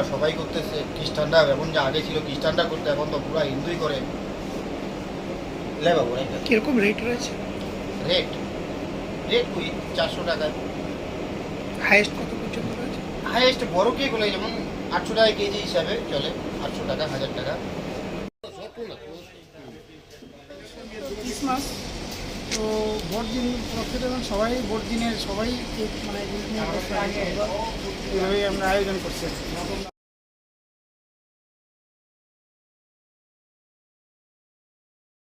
হিন্দুরা সবাই করতেছে খ্রিস্টানরা এখন যে আগে ছিল খ্রিস্টানরা করতে এখন তো পুরা হিন্দুই করে। লে বাবু কীরকম রেট রয়েছে? রেট রেট ওই চারশো টাকা হাইয়েস্ট কত পর্যন্ত রয়েছে? হাইয়েস্ট বড় কেক হলে যেমন আটশো টাকা কেজি হিসাবে চলে আটশো টাকা হাজার টাকা। ক্রিসমাস তো বড়দিন প্রত্যেক এবং সবাই বড়দিনের সবাই মানে জিনিস আমরা আয়োজন করছি।